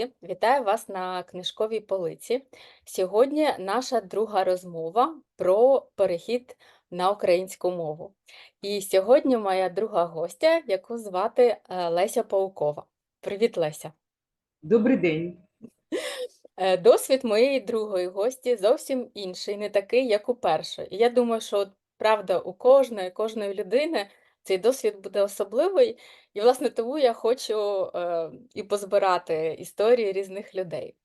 друзі! Вітаю вас на книжковій полиці. Сьогодні наша друга розмова про перехід на українську мову. І сьогодні моя друга гостя, яку звати е, Леся Паукова. Привіт, Леся! Добрий день. Е, Досвід моєї другої гості зовсім інший, не такий, як у першої. І я думаю, що правда у кожної, кожної людини цей досвід буде особливий. І, власне, тому я хочу е, і позбирати історії різних людей.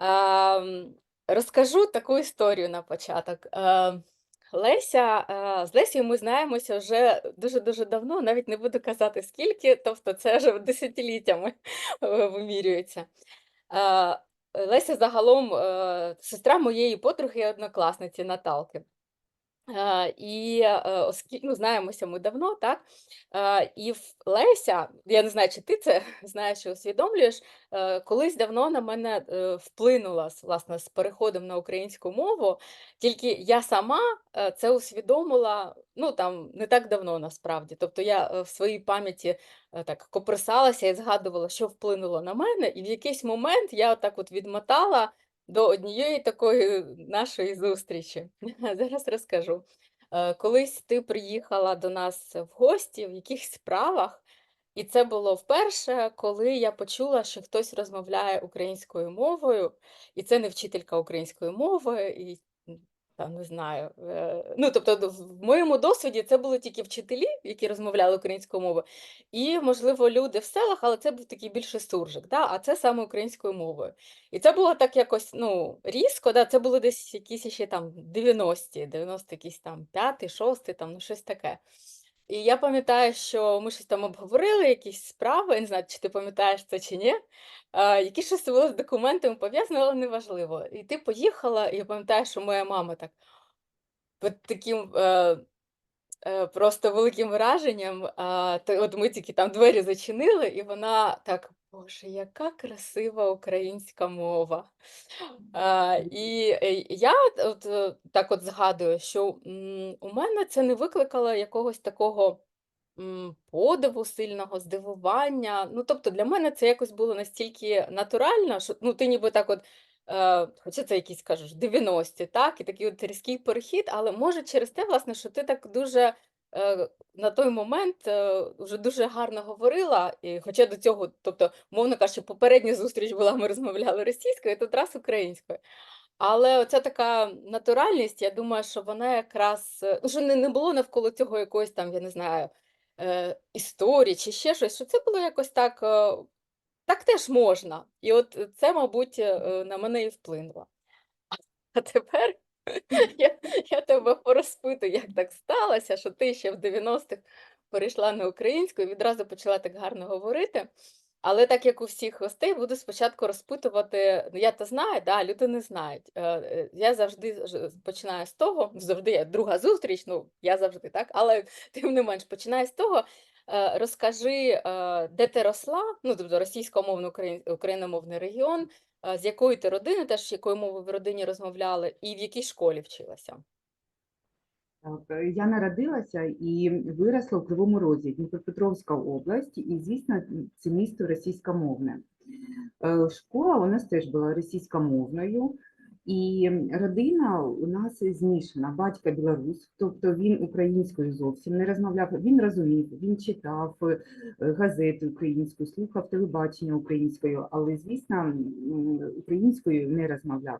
Ем, розкажу таку історію на початок. Е, Леся, е, з Лесією ми знаємося вже дуже-дуже давно, навіть не буду казати скільки, тобто це вже десятиліттями е, вимірюється. Е, Леся загалом е, сестра моєї подруги і однокласниці Наталки. Е, І оскільки ну, знаємося ми давно, так? Е, І в Леся, я не знаю, чи ти це знаєш усвідомлюєш, е, колись давно на мене е, вплинула власне з переходом на українську мову, тільки я сама е, це усвідомила ну там не так давно насправді. Тобто я е, в своїй пам'яті е, так копирсалася і згадувала, що вплинуло на мене, і в якийсь момент я отак от відмотала до однієї такої нашої зустрічі. Зараз розкажу. Е, Колись ти приїхала до нас в гості в якихось справах, і це було вперше, коли я почула, що хтось розмовляє українською мовою, і це не вчителька української мови, і там не знаю. е, Ну, тобто, в моєму досвіді це були тільки вчителі, які розмовляли українською мовою, і, можливо, люди в селах, але це був такий більше суржик, да? а це саме українською мовою. І це було так якось ну, різко, да? це були десь якісь ще там 90-ті, 90 якісь там 5 6 там, ну щось таке. І я пам'ятаю, що ми щось там обговорили, якісь справи, я не знаю, чи ти пам'ятаєш це чи ні, які щось було з документами пов'язано, але неважливо. І ти поїхала, і я пам'ятаю, що моя мама так під таким е, е, просто великим враженням. е, от ми тільки там двері зачинили, і вона так, Боже, яка красива українська мова. А, і е, я от, е, так от згадую, що м, у мене це не викликало якогось такого м, подиву сильного, здивування. Ну, тобто для мене це якось було настільки натурально, що ну, ти ніби так от, е, хоча це якісь кажеш 90-ті, так, і такий от різкий перехід, але може через те, власне, що ти так дуже. Е, На той момент е, вже дуже гарно говорила, і хоча до цього, тобто, мовно кажучи, попередня зустріч була, ми розмовляли російською, тут раз українською. Але оця така натуральність, я думаю, що вона якраз, е, ну, не, було навколо цього якоїсь там, я не знаю, історії чи ще щось, що це було якось так, так теж можна. І от це, мабуть, на мене і вплинуло. А тепер я, я тебе порозпитую, як так сталося, що ти ще в 90-х перейшла на українську і відразу почала так гарно говорити. Але так як у всіх гостей, буду спочатку розпитувати, ну я то знаю, да, люди не знають. Е, е, Я завжди починаю з того, завжди я друга зустріч, ну я завжди так, але тим не менш починаю з того. е, Розкажи, де ти росла, ну тобто російськомовний україн- україномовний регіон, з якої ти родини, теж якою мовою в родині розмовляли, і в якій школі вчилася? Так, е, я народилася і виросла у Кривому Розі, Дніпропетровська область, і, звісно, це місто російськомовне. Е, Школа у нас теж була російськомовною, і родина у нас змішана. Батько білорус, тобто він українською зовсім не розмовляв. Він розумів, він читав е, газети українською, слухав телебачення українською, але, звісно, українською не розмовляв.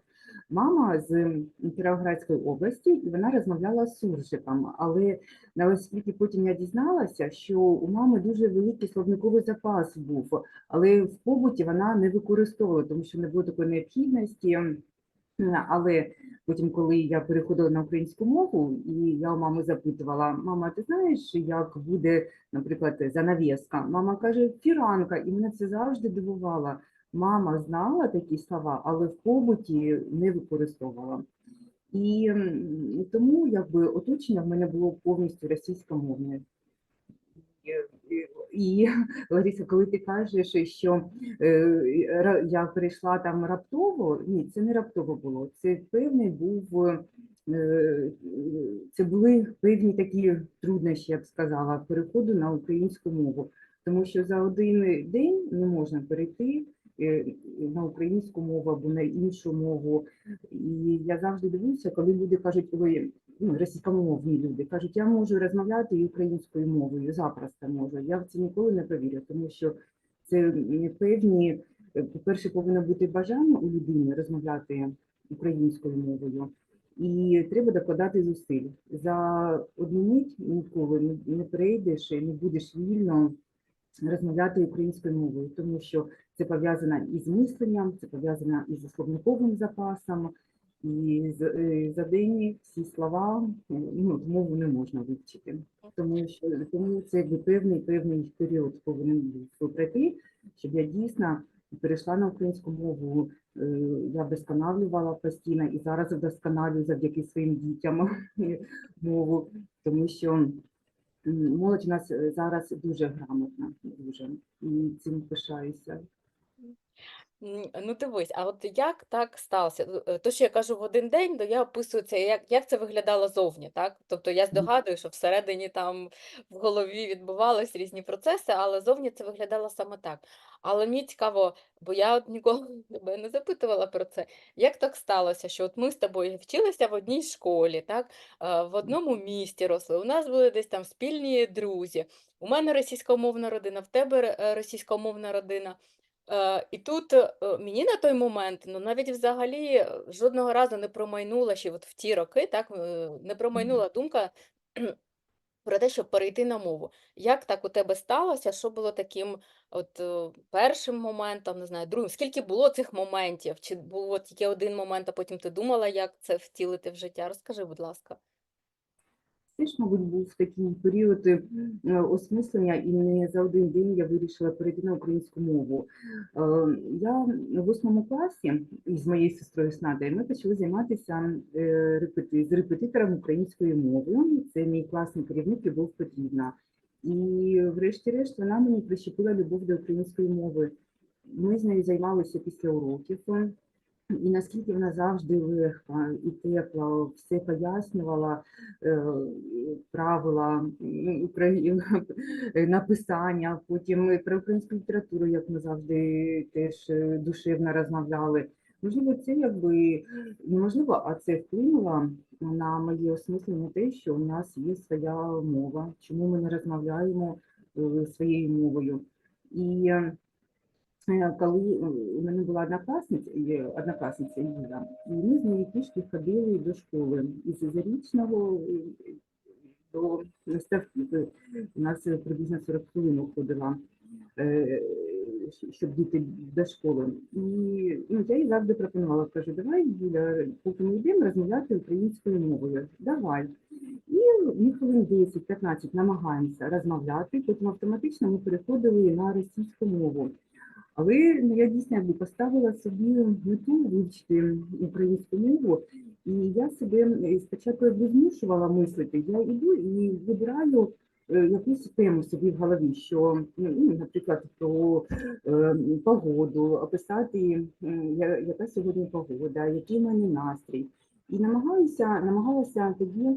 Мама з Кіровоградської області, і вона розмовляла з суржиком. Але на освіті потім я дізналася, що у мами дуже великий словниковий запас був, але в побуті вона не використовувала, тому що не було такої необхідності. Але потім, коли я переходила на українську мову, і я у мами запитувала: мама, ти знаєш, як буде, наприклад, занавіска? Мама каже, фіранка, і мене це завжди дивувало. Мама знала такі слова, але в побуті не використовувала. І тому якби оточення в мене було повністю російськомовне. І, Лариса, коли ти кажеш, що е, я прийшла там раптово, ні, це не раптово було. Це певний був, е, це були певні такі труднощі, я б сказала, переходу на українську мову. Тому що за один день не можна перейти е, на українську мову або на іншу мову. І я завжди дивуюся, коли люди кажуть, ой, російськомовні люди кажуть, я можу розмовляти і українською мовою, запросто можу. Я в це ніколи не повірю, тому що це певні, е, по-перше, повинно бути бажання у людини розмовляти українською мовою. І треба докладати зусиль. За одну мить ніколи не- перейдеш і не будеш вільно розмовляти українською мовою, тому що це пов'язано із мисленням, це пов'язано із словниковим запасом, і е, за день всі слова ну, мову не можна вивчити. Тому що тому це якби певний певний період повинен пройти, щоб я дійсно перейшла на українську мову. е, Я вдосконалювала постійно і зараз вдосконалюю завдяки своїм дітям мову, тому що молодь у нас е, зараз дуже грамотна, дуже і цим пишаюся. Ну, дивись, а от як так сталося? Ну, е, То, що я кажу в один день, то я описую це, як, як це виглядало зовні, так? Тобто я здогадую, що всередині там в голові відбувались різні процеси, але зовні це виглядало саме так. Але мені цікаво, бо я от ніколи тебе не запитувала про це. Як так сталося, що от ми з тобою вчилися в одній школі, так? е, В одному місті росли, у нас були десь там спільні друзі. У мене російськомовна родина, в тебе е, російськомовна родина. Е, і тут е, мені на той момент, ну навіть взагалі е, жодного разу не промайнула ще от в ті роки, так е, не промайнула думка про те, щоб перейти на мову. Як так у тебе сталося? Що було таким от е, першим моментом, не знаю, другим? Скільки було цих моментів? Чи був от тільки один момент, а потім ти думала, як це втілити в життя? Розкажи, будь ласка. Це ж, мабуть, був такий період е, осмислення, і не за один день я вирішила перейти на українську мову. Е, Я в восьмому класі із моєю сестрою Снадою ми почали займатися е, з репетитором української мови. Це мій класний керівник Любов Петрівна. І врешті-решт вона мені прищепила любов до української мови. Ми з нею займалися після уроків. І наскільки вона завжди легка і тепла, все пояснювала е, правила м, написання, потім про українську літературу, як ми завжди теж е, душевно розмовляли. Можливо, це якби неможливо, а це вплинуло на моє осмислення те, що у нас є своя мова, чому ми не розмовляємо е, своєю мовою. І е, Е, коли е, у мене була однокласниця, однокласниця Юля, і ми з нею пішки ходили до школи із Зарічного до Ставків. У нас е, приблизно 40 хвилин уходила, е, щоб діти до школи. І ну, я їй завжди пропонувала, кажу, давай, Юля, поки ми йдемо розмовляти українською мовою. Давай. І ми хвилин 10-15 намагаємося розмовляти, потім автоматично ми переходили на російську мову. Але я дійсно поставила собі мету вивчити українську мову, і я себе спочатку якби змушувала мислити. Я йду і вибираю е, якусь тему собі в голові, що ну, ну, наприклад, про е, погоду, описати, я- яка сьогодні погода, який в мене настрій. І намагаюся, намагалася тоді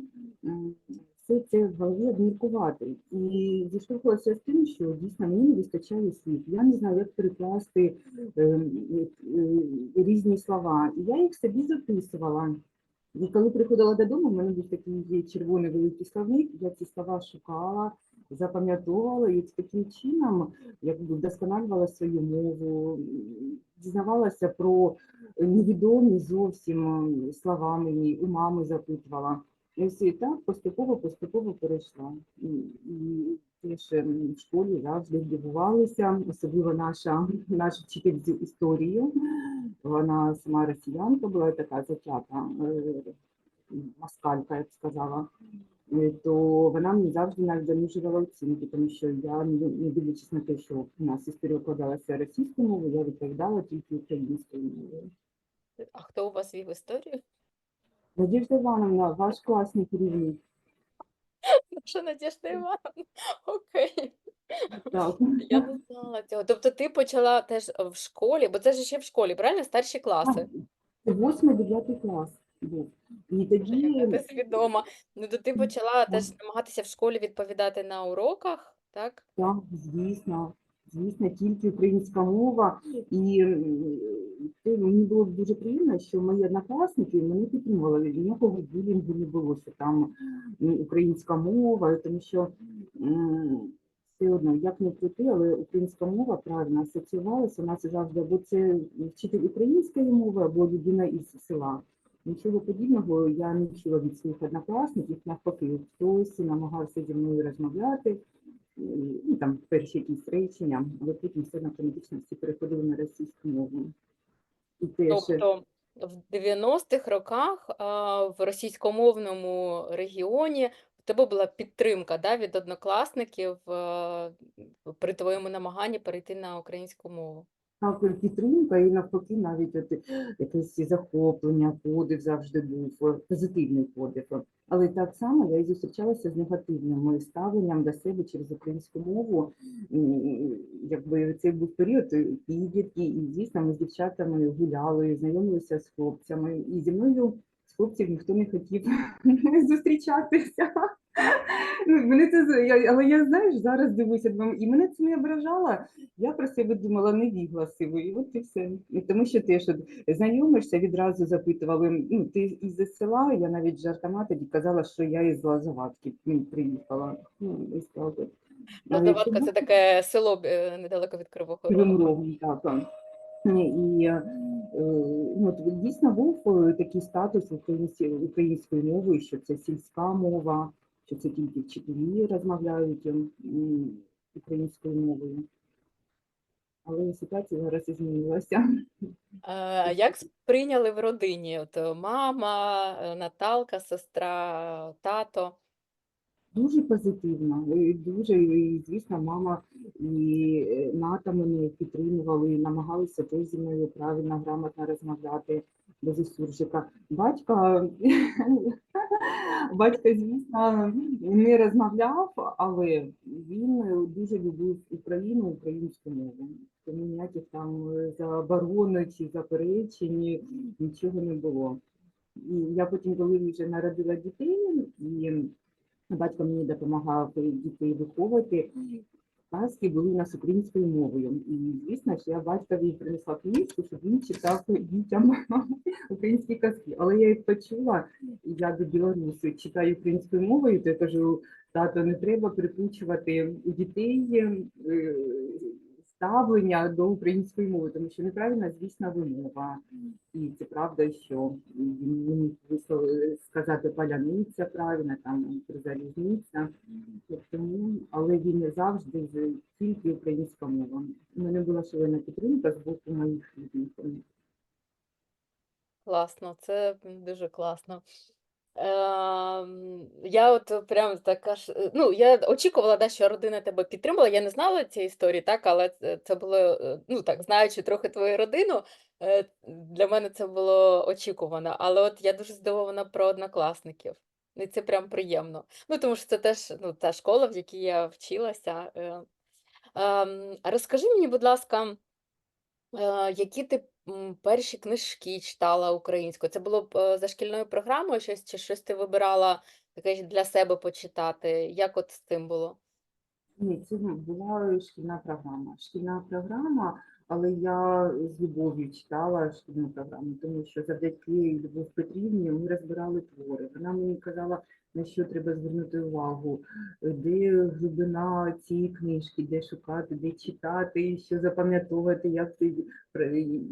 все це в голові обміркувати. І зіштовхувалася з тим, що дійсно мені не вистачає слів. Я не знаю, як перекласти е, е, різні слова. Я їх собі записувала. І коли приходила додому, в мене був такий червоний великий словник, я ці слова шукала, запам'ятовувала і таким чином якби вдосконалювала свою мову, дізнавалася про невідомі зовсім слова мені, у мами запитувала. І так поступово, поступово перейшла. Ем, в школі завжди дивувалися, особливо наша, наш вчитель з історії. Вона сама росіянка була така затята, е, москалька, я сказала. Е, То вона мені завжди навіть занижувала оцінки, тому що я, не не дивлячись на те, що у нас історія вкладалася російською мовою, я відповідала тільки українською мовою. А хто у вас вів історію? Надіжда Івановна, ваш класний керівник. Наша Надежда Івановна. Окей. Так. Я не знала цього. Тобто ти почала теж в школі, бо це ж ще в школі, правильно? Старші класи. Це восьмий, дев'ятий клас був. І тоді ти свідома. Ну, то ти почала теж намагатися в школі відповідати на уроках, так? Так, звісно, звісно, тільки українська мова. І мені було дуже приємно, що мої однокласники мене підтримували. Ніякого булінгу не було, що там українська мова, тому що все одно, як не крути, але українська мова правильно асоціювалася. У нас завжди або це вчитель української мови, або людина із села. Нічого подібного я не чула від своїх однокласників, навпаки, хтось намагався зі мною розмовляти, ну, там перші якісь але потім все автоматично всі переходили на російську мову. І теж Тобто в 90-х роках а, в російськомовному регіоні в тебе була підтримка да, від однокласників а, при твоєму намаганні перейти на українську мову. Так, підтримка, і навпаки, навіть от якесь захоплення, подив завжди був, е, позитивний подив. Але так само я і зустрічалася з негативним ставленням до себе через українську мову. Якби це був період е, підлітки, і звісно, ми з дівчатами гуляли, знайомилися з хлопцями, і зі мною з хлопців ніхто не хотів зустрічатися. Ну, Мене це я- але я знаєш, зараз дивуся, думаю, і мене це не ображало. Я про себе думала не невігласивою, і от і все. І тому що теж от знайомишся, відразу запитували, ну, ти із села, я навіть жартома тоді казала, що я із Лазоватки приїхала. Ну, так от. Але Лозаватка тому- це таке село е, недалеко від Кривого Рогу. Так. І е, ну, дійсно був е, такий статус української мови, що це сільська мова, що це тільки вчителі розмовляють українською мовою. Але ситуація зараз і змінилася. А як сприйняли в родині? От е, мама, е, Наталка, сестра, тато. Дуже позитивно, дуже, і, звісно, мама і е, ната мене підтримували, і намагалися теж зі мною правильно, грамотно розмовляти без суржика. Батька, батька, звісно, не розмовляв, але він дуже любив Україну, українську мову. Тому ніяких там е, заборон чи заперечень нічого не було. І я потім, коли вже народила дітей, і Батько мені допомагав дітей виховувати. Казки були у нас українською мовою. І звісно, ж, я батькові принесла книжку, щоб він читав дітям українські казки. Але я їх почула, до білорусу читаю українською мовою, то я кажу, тато, не треба припучувати у дітей е, ставлення до української мови, тому що неправильна, звісно, вимова. І це правда, що не міг вислов- сказати паляниця правильно, там залізниця. Тому, але він не завжди тільки українська мова. У мене була шалена підтримка з боку моїх рідних. Класно, це дуже класно. Ем, я от прям така ж, е, ну, я очікувала, да, що родина тебе підтримала. Я не знала цієї історії, так, але це, було, е, ну так, знаючи трохи твою родину, е, для мене це було очікувано. Але от я дуже здивована про однокласників. І це прям приємно. Ну, тому що це теж ну, та школа, в якій я вчилася. Е. Ем, розкажи мені, будь ласка, Е, які ти перші книжки читала українською? Це було б е, за шкільною програмою щось, чи щось ти вибирала таке для себе почитати? Як от з цим було? Ні, це була шкільна програма. Шкільна програма, але я з любов'ю читала шкільну програму, тому що завдяки Любов Петрівні ми розбирали твори. Вона мені казала, на що треба звернути увагу, де глибина цієї книжки, де шукати, де читати, що запам'ятовувати, як,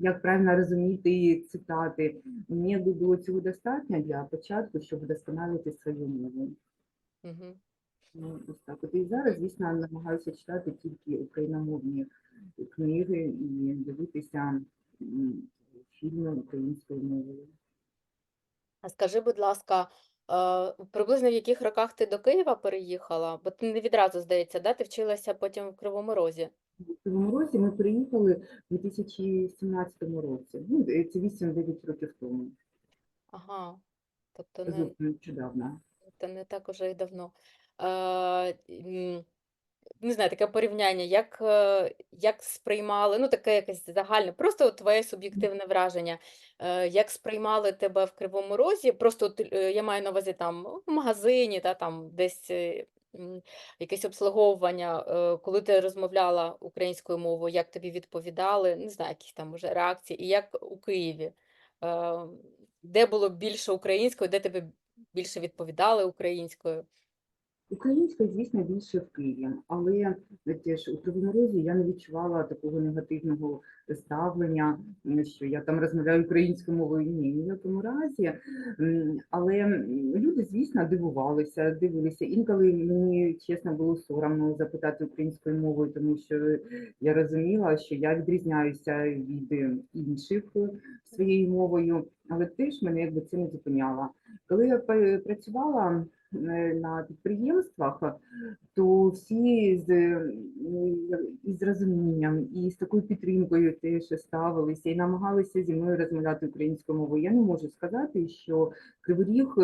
як правильно розуміти цитати. Мені було цього достатньо для початку, щоб вдосконалити свою мову. Угу. Ну, ось так. От і зараз, звісно, намагаюся читати тільки україномовні книги і дивитися фільми українською мовою. А скажи, будь ласка, приблизно в яких роках ти до Києва переїхала? Бо ти не відразу, здається, да? Ти вчилася потім в Кривому Розі. В Кривому Розі ми приїхали у 2017 році. Ну, е, це 8-9 років тому. Ага. Тобто не, Зовсім нещодавно. Не так уже й давно. Е, м, не знаю, таке порівняння, як, е, як сприймали, ну таке якесь загальне, просто от твоє суб'єктивне враження, е, як сприймали тебе в Кривому Розі, просто от, е, я маю на увазі там в магазині, та, там десь якесь обслуговування, коли ти розмовляла українською мовою, як тобі відповідали? Не знаю, якісь там може реакції, і як у Києві? Де було більше українською, де тебе більше відповідали українською? Українською, звісно, більше в Києві, але теж у Кривому Розі я не відчувала такого негативного ставлення, що я там розмовляю українською мовою. Ні, ні в якому разі. Але люди, звісно, дивувалися, дивилися. Інколи мені чесно було соромно запитати українською мовою, тому що я розуміла, що я відрізняюся від інших своєю мовою, але теж мене якби це не зупиняло. Коли я працювала на підприємствах, то всі з, із розумінням і з такою підтримкою теж ставилися і намагалися зі мною розмовляти українською мовою. Я не можу сказати, що Кривий Ріг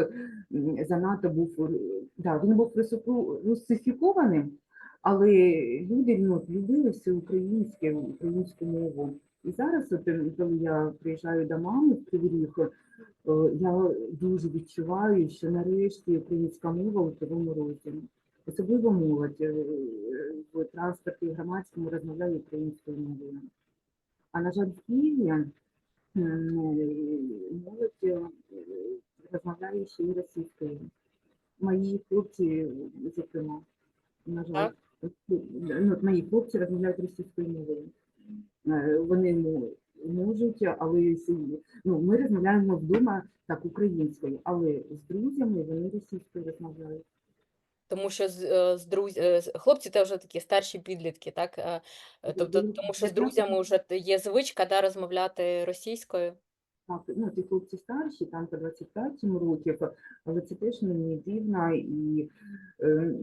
занадто був е, да, він був русифікованим, але люди ну, любили все українське, українську мову. І зараз, от, е, коли я приїжджаю до мами в Кривий Ріг, е, я дуже відчуваю, що нарешті українська мова у Кривому Розі. Особливо молодь е, в транспорті і громадському розмовляє українською мовою. А на жаль, в Києві молодь розмовляє ще й російською. Мої хлопці, зокрема, на жаль, ну, мої хлопці розмовляють російською мовою. Е, Вони можуть, але ну, ми розмовляємо вдома так українською, але з друзями вони російською розмовляють. Тому що з, е, з друз... е, хлопці це вже такі старші підлітки, так? Тобто, тому що з друзями вже є звичка да, розмовляти російською. Так, ну ті хлопці старші, там по 25 років, але це теж мені дивно, і е,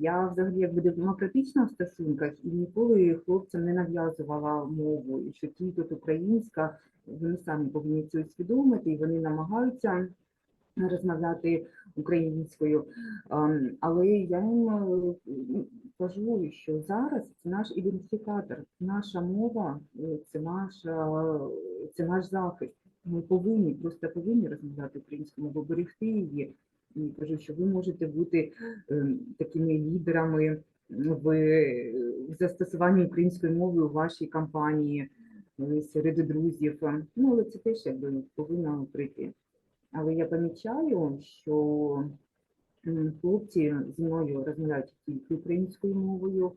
я взагалі якби демократична в стосунках і ніколи хлопцям не нав'язувала мову, і що ті тут українська, вони самі повинні це усвідомити, і вони намагаються розмовляти українською. Ем, Але я їм е, кажу, що зараз це наш ідентифікатор, наша мова, е, це наша, це наш захист. Ми повинні, просто повинні розмовляти українською мовою, берегти її. І кажу, що ви можете бути ем, такими лідерами в, застосуванні української мови у вашій кампанії е, серед друзів. Ну, але це теж якби повинно прийти. Але я помічаю, що хлопці зі мною розмовляють тільки українською мовою,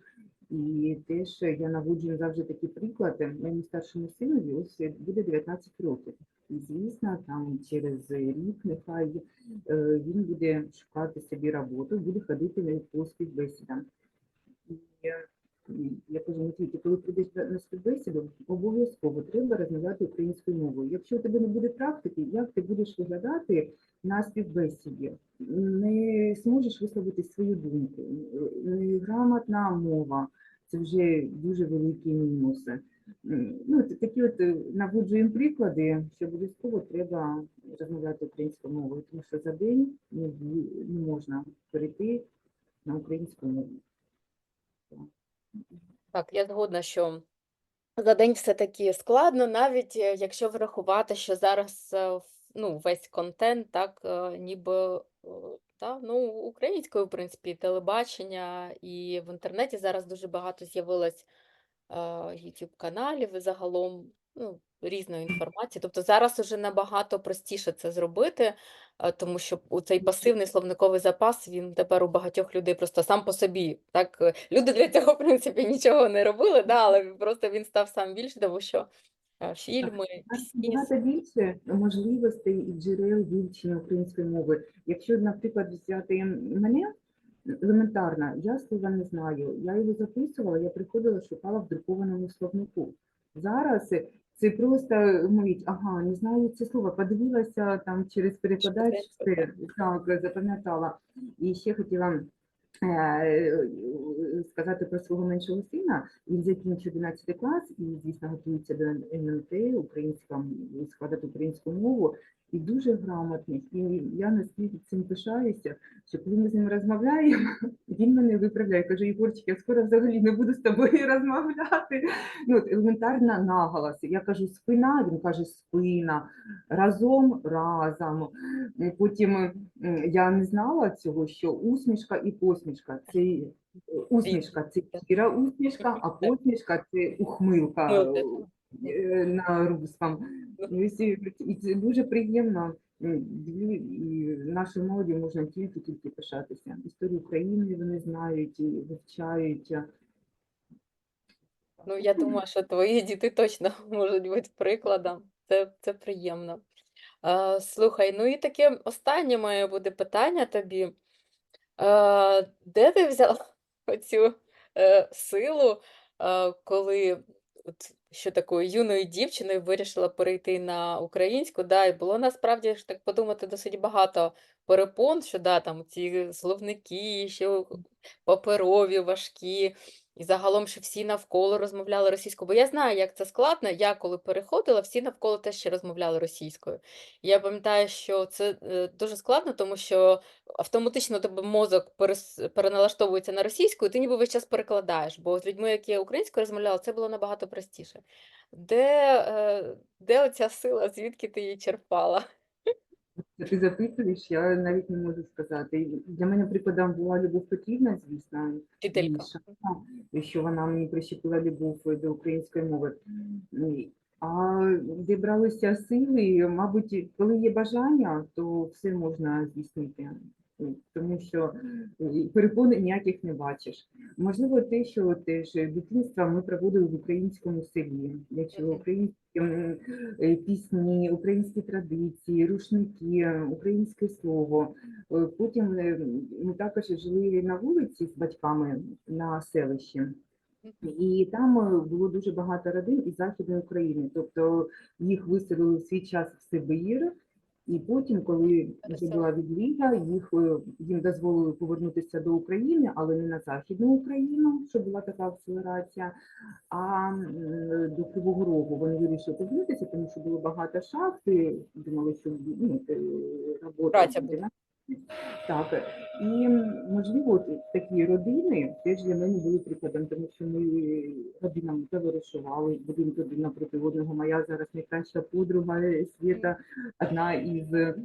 і теж я наводжу завжди такі приклади. Моєму старшому синові ось буде 19 років. І звісно, там через рік нехай е, він буде шукати собі роботу, буде ходити на по співбесідам. І е, і я кажу, Матвій, ти коли прийдеш на- співбесіду, обов'язково треба розмовляти українською мовою. Якщо у тебе не буде практики, як ти будеш виглядати на співбесіді? Не зможеш висловити свою думку. Неграмотна мова це вже дуже великі мінуси. Ну, такі от е, наводжуємо приклади, що обов'язково треба розмовляти українською мовою, тому що за день не можна перейти на українську мову. Так, я згодна, що за день все-таки складно, навіть е, якщо врахувати, що зараз е, ну, весь контент, так, е, ніби та, ну, українською, в принципі, телебачення, і в інтернеті. Зараз дуже багато з'явилось YouTube каналів і загалом ну, різної інформації. Тобто зараз уже набагато простіше це зробити, е, тому що у цей пасивний словниковий запас він тепер у багатьох людей просто сам по собі. Так, е, люди для цього, в принципі, нічого не робили, да, але просто він став сам більше, тому що е, фільми. Набагато більше можливостей і джерел вивчення української мови. Якщо, наприклад, взяти мене елементарно, я слова не знаю. Я його записувала, я приходила, шукала в друкованому словнику. Зараз це просто мовить, ага, не знаю це слово, подивилася там через перекладач, так, запам'ятала. І ще хотіла е, сказати про свого меншого сина. Він закінчив 11 клас і, звісно, готується до НМТ, українська, складати українську мову. І дуже грамотний. І я наскільки цим пишаюся, що коли ми з ним розмовляємо, він мене виправляє. Каже, Ігорчик, я скоро взагалі не буду з тобою розмовляти. Ну, от елементарно наголос. Я кажу спина, він каже спина, разом разом. Потім я не знала цього, що усмішка і посмішка це усмішка це щира усмішка, а посмішка це ухмилка е, на русском. І це дуже приємно. І нашій молоді можна тільки тільки пишатися. Історію України вони знають і вивчають. Ну, я думаю, що твої діти точно можуть бути прикладом. Це, це приємно. Слухай, ну і таке останнє моє буде питання тобі. Де ти взяла оцю е, силу, коли от, що такою юною дівчиною вирішила перейти на українську? Да, і було насправді ж так подумати досить багато перепон, що да, там ці словники, що паперові, важкі, і загалом, що всі навколо розмовляли російською. Бо я знаю, як це складно. Я коли переходила, всі навколо теж ще розмовляли російською. Я пам'ятаю, що це е, дуже складно, тому що автоматично тебе мозок перес- переналаштовується на російську, і ти ніби весь час перекладаєш. Бо з людьми, які українською розмовляли, це було набагато простіше. Де, е, де оця сила, звідки ти її черпала? Ти запитуєш, я навіть не можу сказати. Для мене прикладом була Любов Петрівна, звісно, Вчителька. більша, і що вона мені прищепила любов до української мови. А де бралися сили, мабуть, коли є бажання, то все можна здійснити. Тому що е, перепон ніяких не бачиш. Можливо, те, що теж дитинство ми проводили в українському селі, Мгм. українські е, пісні, українські традиції, рушники, українське слово. Е, Потім ми також жили на вулиці з батьками на селищі. І там було дуже багато родин із Західної України. Тобто їх виселили в свій час в Сибир, і потім, коли вже була відліга, їх е, їм дозволили повернутися до України, але не на Західну Україну, що була така акселерація, а до Кривого Рогу. Вони вирішили повернутися, тому що було багато шахт, і думали, що ну, е, робота буде. Так, і можливо, такі родини теж для мене були прикладом, тому що ми родинами товаришували, будемо один напроти одного. Моя зараз найкраща подруга Світа, одна із е,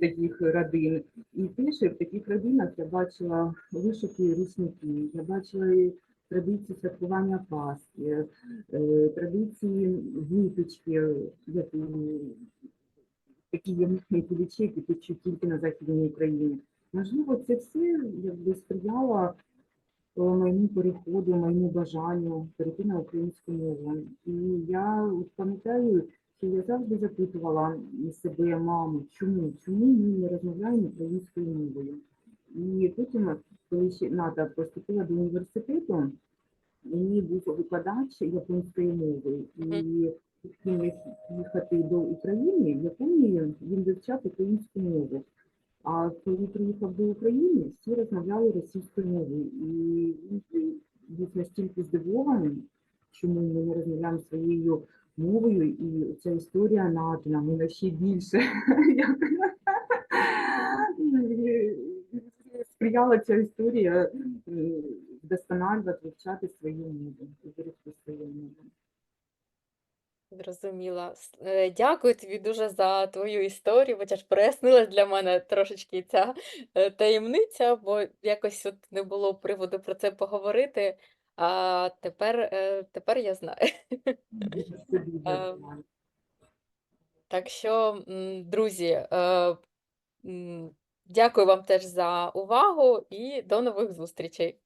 таких родин. І теж в таких родинах я бачила вишиті рушники, я бачила традиції святкування Пасхи, е, традиції випічки, як у такі ямні кулічі, які печуть тільки на Західній Україні. Можливо, це все якби сприяло е, моєму переходу, моєму бажанню перейти на українську мову. І я пам'ятаю, що я завжди запитувала себе, маму, чому, чому ми не розмовляємо українською мовою. І потім, коли ще Ната поступила до університету, мені був викладач японської мови, і їхати до України, в Японії він вивчав українську мову. А коли приїхав до України, всі розмовляли російською мовою. І він був настільки здивований, чому ми не розмовляємо своєю мовою, і ця історія надана мене ще більше. Сприяла ця історія м, вдосконалювати, вивчати свою мову, вивчити свою мову. Зрозуміла. С- е, Дякую тобі дуже за твою історію, бо ж прояснилась для мене трошечки ця е, таємниця, бо якось от не було приводу про це поговорити. А тепер, е, тепер я знаю. Е. Так що, м, друзі, е, м, дякую вам теж за увагу і до нових зустрічей.